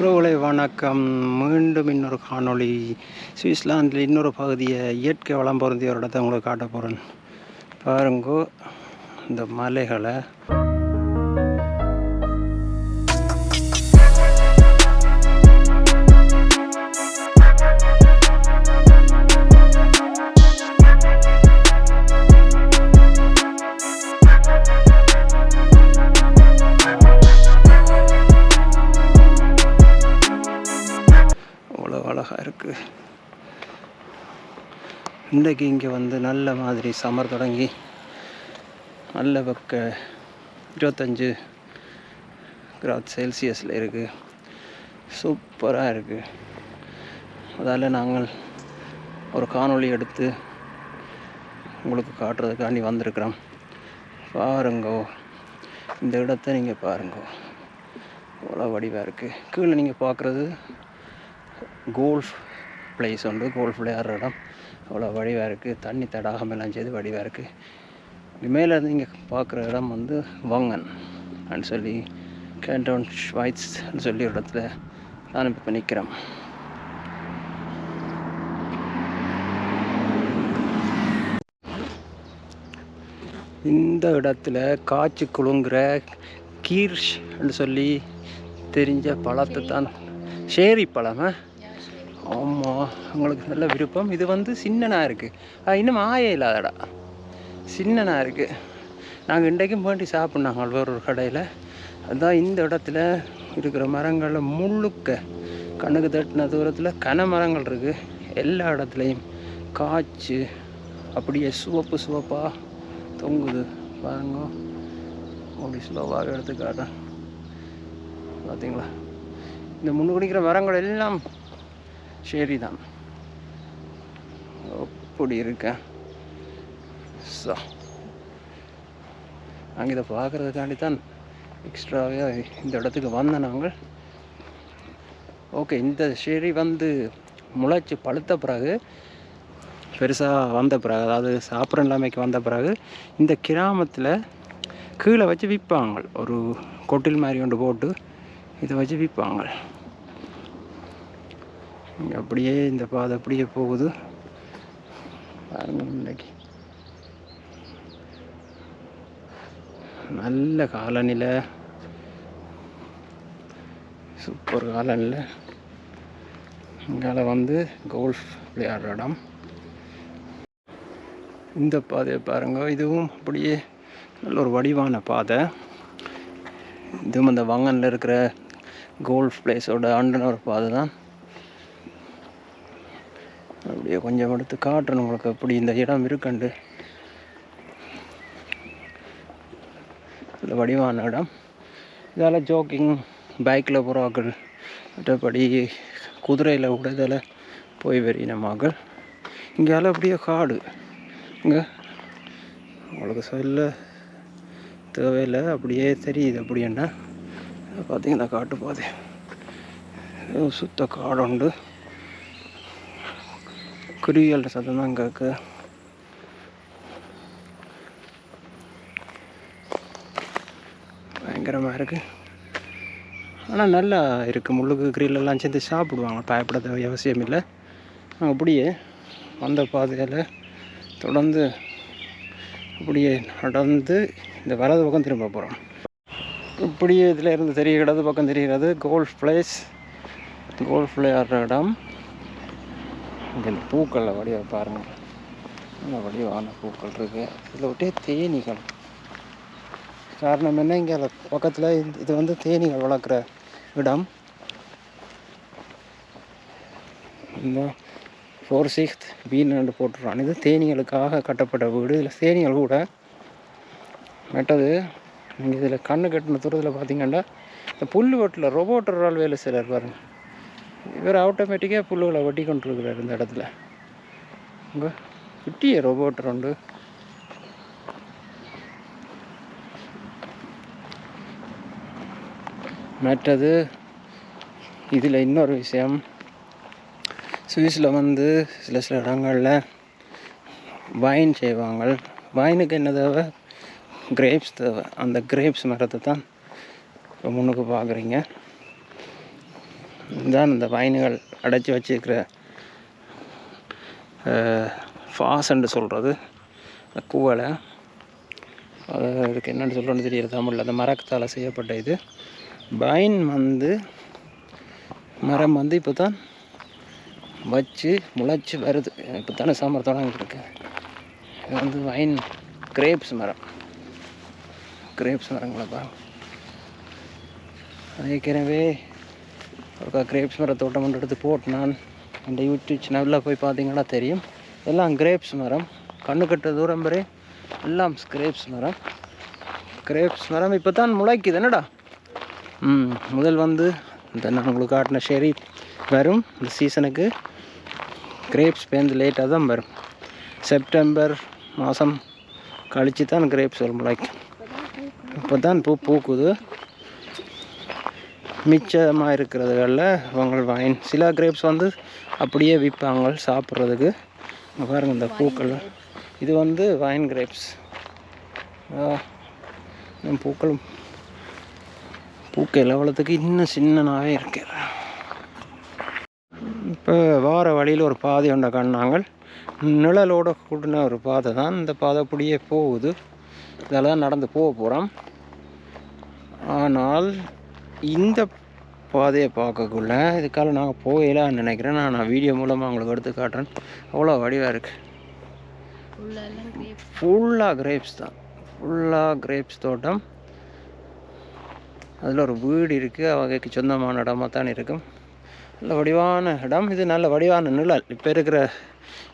உறவுகளை வணக்கம். மீண்டும் இன்னொரு காணொளி. சுவிட்சர்லாந்தில் இன்னொரு பகுதியை இயற்கை வளம் பொருந்திய ஒரு இடத்த உங்களுக்கு காட்ட போகிறேன் பாருங்கோ இந்த மலைகளை. இருக்குது இன்றைக்கு இங்கே வந்து நல்ல மாதிரி சம்மர் தொடங்கி நல்ல பக்க இருபத்தஞ்சு கிராத் செல்சியஸில் இருக்குது சூப்பராக இருக்குது அதால் நாங்கள் ஒரு காணொளி எடுத்து உங்களுக்கு காட்டுறதுக்காண்டி வந்திருக்கிறோம். பாருங்கோ. இந்த இடத்த நீங்கள் பாருங்கோ. அவ்வளோ வடிவாக இருக்குது கீழே நீங்கள் பார்க்குறது கோல்ஃப் பிளேஸ் வந்து கோல்ஃப் விளையாடுற இடம். அவ்வளோ வடிவாக இருக்குது தண்ணி தடாகம் எல்லாம் செய்து வடிவாக இருக்குது மேலேருந்து இங்கே பார்க்குற இடம் வந்து வங்கன் அப்படின்னு சொல்லி கேண்டோன் ஷ்வைட்ஸ்ன்னு சொல்லி ஒரு இடத்துல நான் இப்போ நிற்கிறேன் இந்த இடத்துல காய்ச்சி குலுங்குற கீர்ஷ்ன்னு சொல்லி தெரிஞ்ச பழத்தை தான். ஷேரி பழம் ஆமாம் உங்களுக்கு நல்ல விருப்பம். இது வந்து சின்னனாக இருக்குது இன்னும் ஆயே இல்லாதடா. சின்னனாக இருக்குது நாங்கள் இன்றைக்கும் வேண்டி சாப்பிட்னாங்க வேறு ஒரு கடையில். அதுதான் இந்த இடத்துல இருக்கிற மரங்களில் முழுக்க கண்ணுக்கு தட்டின தூரத்தில் கன மரங்கள் இருக்குது எல்லா இடத்துலையும் காய்ச்சி அப்படியே சிவப்பு சிவப்பாக தொங்குது. பாருங்க. அப்படி ஸ்லோவாக எடுத்து காட்டுறேன் பார்த்தீங்களா இந்த முன்னு குடிக்கிற மரங்கள் எல்லாம் சரி தான் அப்படி இருக்கேன் ஸோ நாங்கள் இதை பார்க்குறதுக்காண்டி தான் எக்ஸ்ட்ராவே இந்த இடத்துக்கு வந்த நாங்கள். ஓகே இந்த செடி வந்து முளைச்சி பழுத்த பிறகு பெருசாக வந்த பிறகு அதாவது சாப்பிட்ற நிலைமைக்கு வந்த பிறகு இந்த கிராமத்தில் கீழே வச்சு விற்பாங்க. ஒரு கொட்டில் மாதிரி ஒன்று போட்டு இதை வச்சு விற்பாங்க. அப்படியே இந்த பாதை அப்படியே போகுது. பாருங்க இன்னைக்கு நல்ல காலநிலை. சூப்பர் காலநிலை. இங்கால வந்து கோல்ஃப் விளையாடுற இடம். இந்த பாதையை பாருங்க. இதுவும் அப்படியே நல்ல ஒரு வடிவான பாதை. இதுவும் அந்த வங்கனில் இருக்கிற கோல்ஃப் பிளேஸோட அண்டன ஒரு பாதை தான் அப்படியே கொஞ்சம் எடுத்து காட்டுறேன் உங்களுக்கு அப்படி இந்த இடம் இருக்குண்டு. நல்ல வடிவான இடம். இதால் ஜோக்கிங் பைக்கில் போகிறாக்கள் மற்றபடி குதிரையில் கூட இதில் போய் வெறின மகள். இங்கால அப்படியே காடு. இங்கே உங்களுக்கு சொல்ல தேவையில்லை அப்படியே தெரியுது அப்படின்னா பார்த்தீங்கன்னா காட்டு பாதை. சுத்த காடுண்டு. உண்டு சத்தம் தான் இருக்கு. பயங்கரமாக இருக்குது ஆனால் நல்லா இருக்குது முள்ளுக்கு கிரிலெல்லாம் சேர்ந்து சாப்பிடுவாங்க. பயப்பட தேவை அவசியம் இல்லை. நாங்கள் அப்படியே அந்த பாதையில் தொடர்ந்து அப்படியே நடந்து இந்த வலது பக்கம் திரும்ப போகிறோம் இப்படியே இதில் இருந்து தெரிய இடது பக்கம் தெரிகிறது. கோல்ஃப் பிளேஸ் கோல்ஃப் விளையாடுற இடம். இந்த பூக்களில் வடிவ பாருங்கள் நல்ல வடிவான பூக்கள் இருக்குது இதில் ஒட்டே தேனீகள். காரணம் என்ன இங்கே பக்கத்தில் இது வந்து தேனீகள் வளர்க்குற இடம். இந்த ஃபோர் சிக்ஸ்த் பீன்னு போட்டுருவான் இது தேனீகளுக்காக கட்டப்பட்ட வீடு. இதில் தேனீகள் கூட மெட்டது நீங்கள் இதில் கண்ணு கட்டின தூரத்தில் பார்த்தீங்கன்னா இந்த புல் வெட்டில் ரொபோட்டரால் வேலை செய்கிறார் பாருங்கள் இவர் ஆட்டோமேட்டிக்காக புல்லுகளை வெட்டி கொண்டுருக்கிறார் இந்த இடத்துல. உங்கள் குட்டிய ரோபோட் உண்டு மற்றது இதில் இன்னொரு விஷயம். சுவிஸில் வந்து சில சில இடங்களில் வைன் செய்வாங்க. வைனுக்கு என்ன தேவை? கிரேப்ஸ் தேவை. அந்த கிரேப்ஸ் மரத்தை தான் இப்போ முன்னுக்கு பார்க்குறீங்க. இதுதான் இந்த வைன்கள் அடைச்சி வச்சுருக்கிற ஃபாஸ்ன்னு சொல்கிறது கூவலை அது என்னென்னு சொல்கிறோன்னு தெரியல தமிழில். அந்த மரத்தால் செய்யப்பட்ட இது. பைன் வந்து மரம் வந்து இப்போ தான் வச்சு முளைச்சி வருது. இப்போ தானே சாம்பார் தொடங்கிட்டு இது வந்து வைன் கிரேப்ஸ் மரம். கிரேப்ஸ் மரங்களப்பா ஏற்கனவே ஒரு கிரேப்ஸ் மர தோட்டம் ஒன்று எடுத்து போட்டினான். அந்த யூடியூப் சேனலில் போய் பார்த்தீங்கன்னா தெரியும். எல்லாம் கிரேப்ஸ் மரம். கண்ணு கட்ட தூரம் வரை எல்லாம் கிரேப்ஸ் மரம். கிரேப்ஸ் மரம் இப்போ தான் முளைக்குது. என்னடா? ம் முதல் வந்து இந்த நான் உங்களுக்கு காட்டின ஷெரி வரும். இந்த சீசனுக்கு கிரேப்ஸ் பேருந்து லேட்டாக தான் வரும். செப்டம்பர் மாதம் கழித்து தான் கிரேப்ஸ் வரும் முளைக்கும். இப்போ தான் பூ பூக்குது. மிச்சமாக இருக்கிறதுகளில் அவங்க வைன் சில கிரேப்ஸ் வந்து அப்படியே விற்பாங்க சாப்பிட்றதுக்கு. பாருங்கள் இந்த பூக்கள். இது வந்து வைன் கிரேப்ஸ் பூக்களும் பூக்க லெவலத்துக்கு இன்னும் சின்னனாகவே இருக்கு. இப்போ வார வழியில் ஒரு பாதை ஒன்றை காணாங்கள் நிழலோட கூடின ஒரு பாதை தான். இந்த பாதை அப்படியே போகுது. இதில் தான் நடந்து போக போகிறோம் ஆனால் இந்த பாதையை பார்க்கக்குள்ள இதுக்கால நாங்கள் போகலான்னு நினைக்கிறேன். நான் நான் வீடியோ மூலமாக உங்களுக்கு எடுத்து காட்டுறேன். அவ்வளோ வடிவாக இருக்குது ஃபுல்லாக கிரேப்ஸ் தான். ஃபுல்லாக கிரேப்ஸ் தோட்டம். அதில் ஒரு வீடு இருக்குது அவங்களுக்கு சொந்தமான இடமாக தான் இருக்கும். நல்ல வடிவான இடம். இது நல்ல வடிவான நிழல். இப்போ இருக்கிற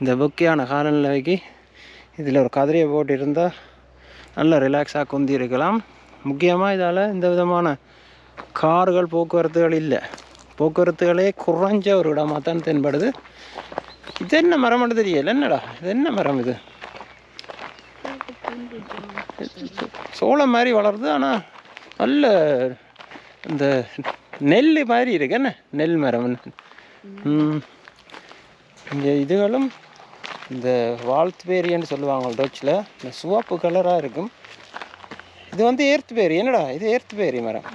இந்த பொக்கியான காலநிலைக்கு இதில் ஒரு கதிரையை போட்டு இருந்தால் நல்ல ரிலாக்ஸாக குந்தி இருக்கலாம் முக்கியமாக இதால் இந்த விதமான கார்கள் போக்குவரத்துகள் இல்லை. போக்குவரத்துகளே குறைஞ்ச ஒரு இடமாக தான் தென்படுது. இது என்ன மரம்னு தெரியல. என்னடா? இது என்ன மரம் இது? சோளம் மாதிரி வளருது. ஆனால் நல்ல இந்த நெல் மாதிரி இருக்கு. என்ன? நெல் மரம். இந்த இங்கே இதுகளும் இந்த வாழ்த்துபேரின்னு சொல்லுவாங்க. டோச்சில். இந்த சிவப்பு கலராக இருக்கும். இது வந்து ஏர்த்து பேரி என்னடா? இது ஏர்த்து பேரி மரம்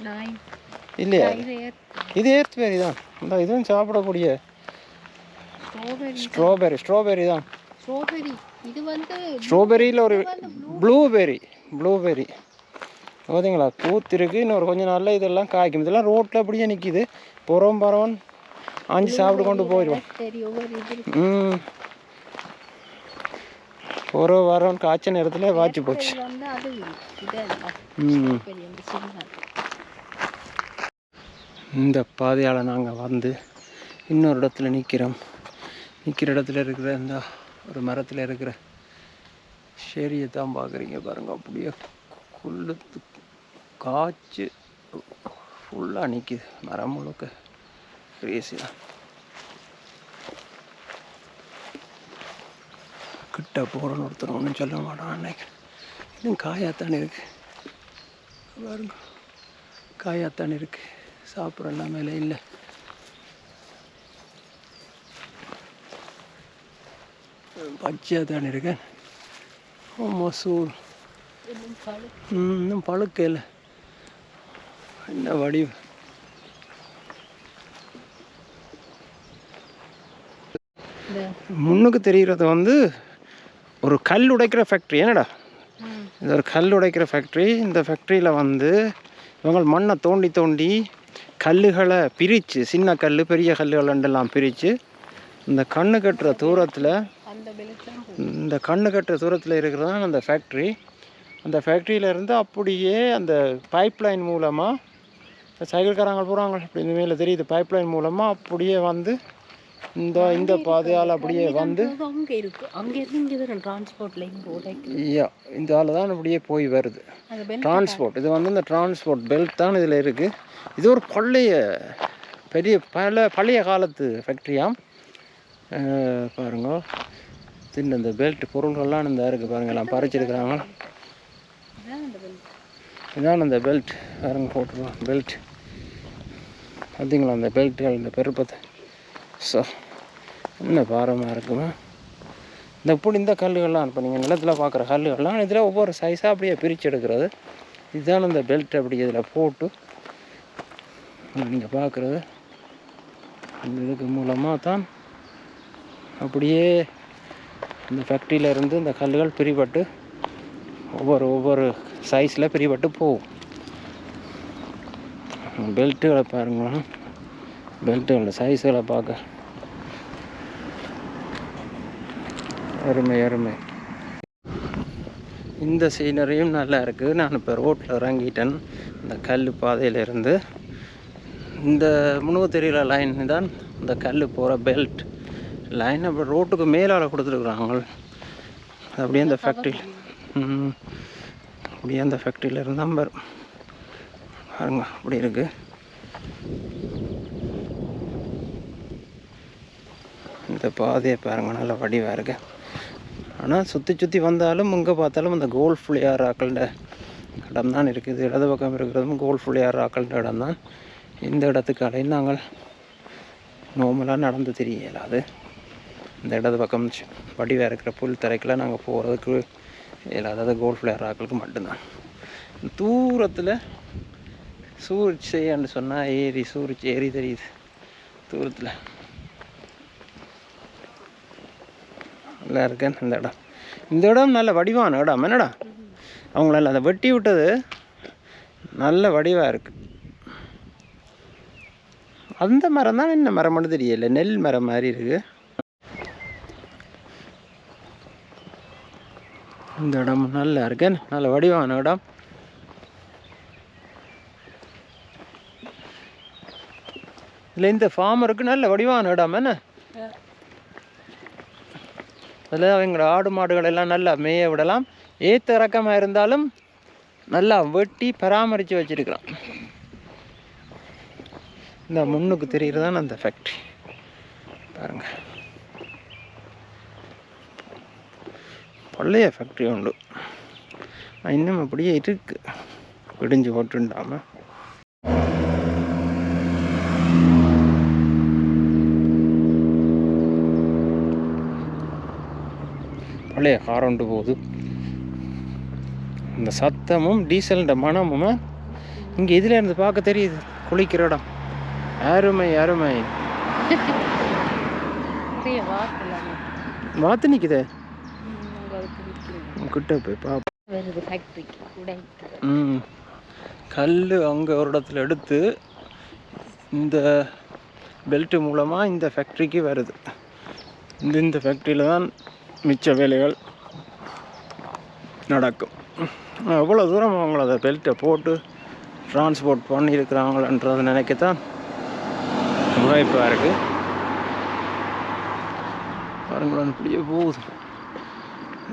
இல்லையா? இது ஏத்- இது ஏர்த்து பேரி தான். இந்த இதுவும் சாப்பிடக்கூடிய ஸ்ட்ராபெரி ஸ்ட்ராபெரி தான். ஸ்ட்ராபெரி. இது வந்து ஸ்ட்ராபெரியில் ஒரு ப்ளூபெரி ப்ளூபெரி. பார்த்தீங்களா பூத்து இருக்கு இன்னொரு கொஞ்ச நாளில் இதெல்லாம் காய்க்கும். இதெல்லாம் ரோட்டில் அப்படியே நிற்கிது புறம் பரவன் ஆஞ்சி சாப்பிட்டு கொண்டு போயிடுவோம். ம். ஒரு வரவன் காய்ச்ச நேரத்தில் வாய்ச்சி போச்சு. ம். இந்த பாதையால் நாங்கள் வந்து இன்னொரு இடத்துல நிற்கிறோம் நிற்கிற இடத்துல இருக்கிற இந்த ஒரு மரத்தில் இருக்கிற ஷேரியை தான் பார்க்குறீங்க பாருங்க. அப்படியே குள்ளுத்து காய்ச்சி ஃபுல்லாக நிற்கிது மரம் முழுக்க. கிரேசியாக கிட்ட போகிறோன்னு ஒருத்தர் ஒன்றும் சொல்ல மாட்டான் நினைக்கிறேன் இன்னும் காயாத்தானே இருக்குது பாருங்க. காயாத்தான் இருக்குது சாப்பிட்ற எல்லாமே இல்லை. பச்சையாக தானே இருக்கேன் சூழ் இன்னும் பழுக்க இல்லை. என்ன வடிவு? முன்னுக்கு தெரிகிறது வந்து ஒரு கல் உடைக்கிற ஃபேக்ட்ரி என்னடா? இது ஒரு கல் உடைக்கிற ஃபேக்ட்ரி இந்த ஃபேக்ட்ரியில் வந்து இவங்க மண்ணை தோண்டி தோண்டி கல்லுகளை பிரித்து சின்ன கல் பெரிய கல்லுகளெல்லாம் பிரித்து இந்த கண்ணு கட்டுற தூரத்தில் இந்த கண்ணு கட்டுற தூரத்தில் இருக்கிறது தான் அந்த ஃபேக்ட்ரி அந்த ஃபேக்ட்ரியிலேருந்து அப்படியே அந்த பைப்லைன் மூலமாக சைக்கிள்காரங்க போகிறாங்க இப்படி இந்த மேலே தெரியுது பைப்லைன் மூலமாக அப்படியே வந்து இந்த இந்த பாதையால் அப்படியே வந்து அங்க இருக்கு. அங்க இருந்து இங்க டிரான்ஸ்போர்ட் லைன் ஐயா இந்த ஆள் தான் அப்படியே போய் வருது. டிரான்ஸ்போர்ட் இது வந்து இந்த டிரான்ஸ்போர்ட் பெல்ட் தான் இதில் இருக்குது இது ஒரு பழைய பெரிய பல பழைய காலத்து ஃபேக்ட்ரியாம் பாருங்க. தின்னு இந்த பெல்ட் பொருள்கள்லாம் இந்த இருக்குது பாருங்க. எல்லாம் பறிச்சிருக்கிறாங்க. இதான் அந்த பெல்ட் பாருங்க போட்டுருவோம். பெல்ட் பார்த்தீங்களா அந்த பெல்ட்டுகள் இந்த பெருப்பத்தை? ஸோ என்ன பாரமாக இருக்குமா? இந்த இப்படி இந்த கல்லுகள்லாம் இப்போ நீங்கள் நிலத்தில் பார்க்குற கல்லுகள்லாம் இதில் ஒவ்வொரு சைஸாக அப்படியே பிரித்து எடுக்கிறது. இதுதான் அந்த பெல்ட் அப்படி இதில் போட்டு நீங்கள் பார்க்குறது இந்த இதுக்கு மூலமாக தான் அப்படியே இந்த ஃபேக்ட்ரியில இருந்து இந்த கல்லுகள் பிரிபட்டு ஒவ்வொரு ஒவ்வொரு சைஸில் பிரிபட்டு போகும். பெல்ட்டுகளை பாருங்களேன். பெல்ட்டுகளோட சைஸுகளை பார்க்க. அருமை அருமை. இந்த சீனரியும் நல்லா இருக்குது நான் இப்போ ரோட்டில் இறங்கிட்டேன். இந்த கல் பாதையிலிருந்து. இந்த முழுவ தெரியல லைன் தான் இந்த கல் போகிற பெல்ட் லைன் அப்புறம் ரோட்டுக்கு மேலால் கொடுத்துருக்குறாங்க. அப்படியே அந்த ஃபேக்ட்ரியில் அப்படியே அந்த ஃபேக்ட்ரியில் இருந்தால் வரும் பாருங்க அப்படி இருக்குது இந்த பாதையை பாருங்க நல்ல வடிவாக இருக்கு. ஆனால் சுற்றி சுற்றி வந்தாலும் இங்கே பார்த்தாலும் அந்த கோல்ஃப் விளையாடுறாக்கள்ட இடம் தான் இருக்குது. இடது பக்கம் இருக்கிறதும் கோல்ஃப் விளையாடுறாக்கள்ட இடம் தான். இந்த இடத்துக்கு அலையும் நாங்கள் நார்மலாக நடந்து தெரிய இயலாது இந்த இடது பக்கம் வடிவாக இருக்கிற புல் தரைக்கெல்லாம் நாங்கள் போகிறதுக்கு இயலாது. அது கோல்ஃப் விளையாடுறாக்களுக்கு மட்டும்தான். தூரத்தில் சூரிச்சேன்னு சொன்னால் ஏரி சூரிச்சு ஏரி தெரியுது. தூரத்தில். நல்லா இருக்கேன் இந்த இடம். இந்த இடம் நல்ல வடிவான இடம். என்னடா? அவங்களால அதை வெட்டி விட்டது நல்ல வடிவாக இருக்கு. அந்த மரம் தான் என்ன மரம் மட்டும் தெரியல. நெல் மரம் மாதிரி இருக்கு. இந்த இடம் நல்லா இருக்கேன். நல்ல வடிவான இடம். இல்லை இந்த ஃபார்மருக்கு நல்ல வடிவான இடம். என்ன? அதில் அவங்களோட ஆடு மாடுகள் எல்லாம் நல்லா மேய விடலாம். ஏத்த இறக்கமாக இருந்தாலும் நல்லா வெட்டி பராமரித்து வச்சுருக்கலாம் இந்த முன்னுக்கு தெரிகிறதான் அந்த ஃபேக்ட்ரி பாருங்க. பழைய ஃபேக்ட்ரி உண்டு. இன்னும் அப்படியே இருக்கு. விடிஞ்சு ஓட்டுண்டாம பழைய கார் ஒன்று போகுது. இந்த சத்தமும் டீசல்ன்ற மனமும் இங்கே இதில் இருந்து பார்க்க தெரியுது. குளிக்கிற இடம். அருமை அருமை. வாத்து நிற்குதே கிட்ட போய் பா வருது ஃபேக்ட்ரிக்கு உடை ம். கல் அங்கே ஒரு இடத்துல எடுத்து இந்த பெல்ட் மூலமாக இந்த ஃபேக்ட்ரிக்கு வருது. இந்த இந்த ஃபேக்ட்ரியில் தான் மிச்ச வேலைகள் நடக்கும். எவ்வளோ தூரம் அவங்கள அதை பெல்ட்டை போட்டு டிரான்ஸ்போர்ட் பண்ணியிருக்கிறாங்களன்றதை நினைக்கத்தான் உழைப்பாக இருக்குது பாருங்களேன் இப்படியே போகுது.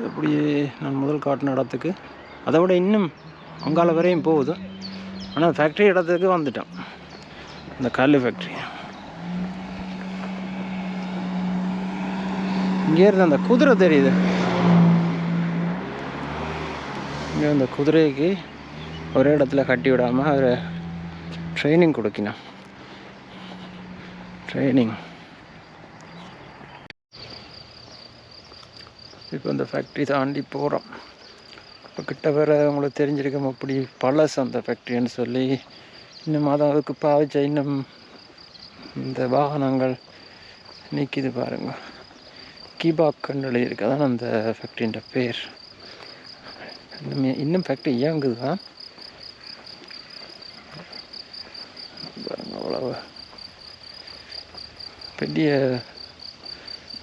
அப்படியே நான் முதல் காட்டின இடத்துக்கு. அதை விட இன்னும் அங்கால வரையும் போகுது. ஆனால் ஃபேக்ட்ரி இடத்துக்கு வந்துட்டேன். இந்த கல் ஃபேக்ட்ரி இங்கே இருந்த அந்த குதிரை தெரியுது. இங்கே அந்த குதிரைக்கு ஒரே இடத்துல கட்டி விடாமல் அவர் ட்ரைனிங் கொடுக்கணும் ட்ரைனிங் இப்போ இந்த ஃபேக்ட்ரி தாண்டி போகிறோம் இப்போ கிட்ட வேற உங்களுக்கு தெரிஞ்சிருக்கோம் அப்படி பழசு அந்த ஃபேக்ட்ரின்னு சொல்லி இன்னும் அதான் அதுக்கு பாவிச்ச இன்னும் இந்த வாகனங்கள் நிற்கிது பாருங்கள் கீபாக்குன்னு எழுதியிருக்கு அதான் அந்த ஃபேக்ட்ரின்ற பேர். இன்னும் இன்னும் ஃபேக்ட்ரி இயங்குது? தான் அவ்வளோ பெரிய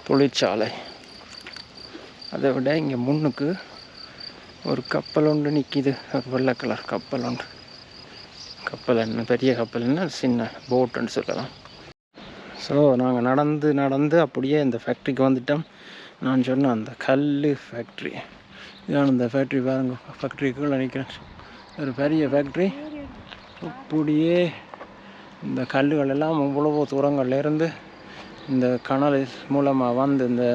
தொழிற்சாலை. அதை விட இங்கே முன்னுக்கு ஒரு கப்பல் ஒன்று நிற்கிது ஒரு வெள்ளை கலர் கப்பல் ஒன்று. கப்பல் என்ன? பெரிய கப்பல் என்ன? சின்ன போட்டுன்னு சொல்லலாம். ஸோ நாங்கள் நடந்து நடந்து அப்படியே இந்த ஃபேக்ட்ரிக்கு வந்துட்டோம். நான் சொன்ன அந்த கல் ஃபேக்ட்ரி இதான் இந்த ஃபேக்ட்ரி பாருங்க. ஃபேக்ட்ரிக்குள்ளே நிற்கிறேன் ஒரு பெரிய ஃபேக்ட்ரி அப்படியே இந்த கல்லுகள் எல்லாம் இவ்வளவோ தூரங்கள்லேருந்து இந்த கனல் மூலமாக வந்து இந்த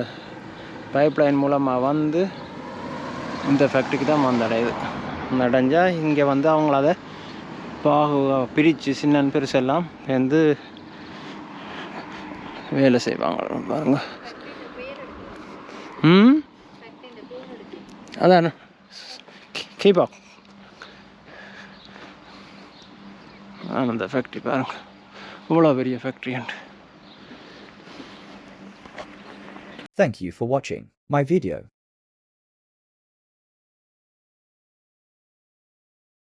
பைப் லைன் மூலமாக வந்து இந்த ஃபேக்ட்ரிக்கு தான் வந்தடையுது. வந்தடைஞ்சால் இங்கே வந்து அவங்கள அதை பாகு பிரித்து சின்னன் பெருசெல்லாம் வந்து வேலை செய்வாங்க. பாருங்க. ம்? அதான். கீப்பா ஆனந்த ஃபேக்ட்ரி பாருங்க. இவ்வளோ பெரிய factory Thank you for watching my video.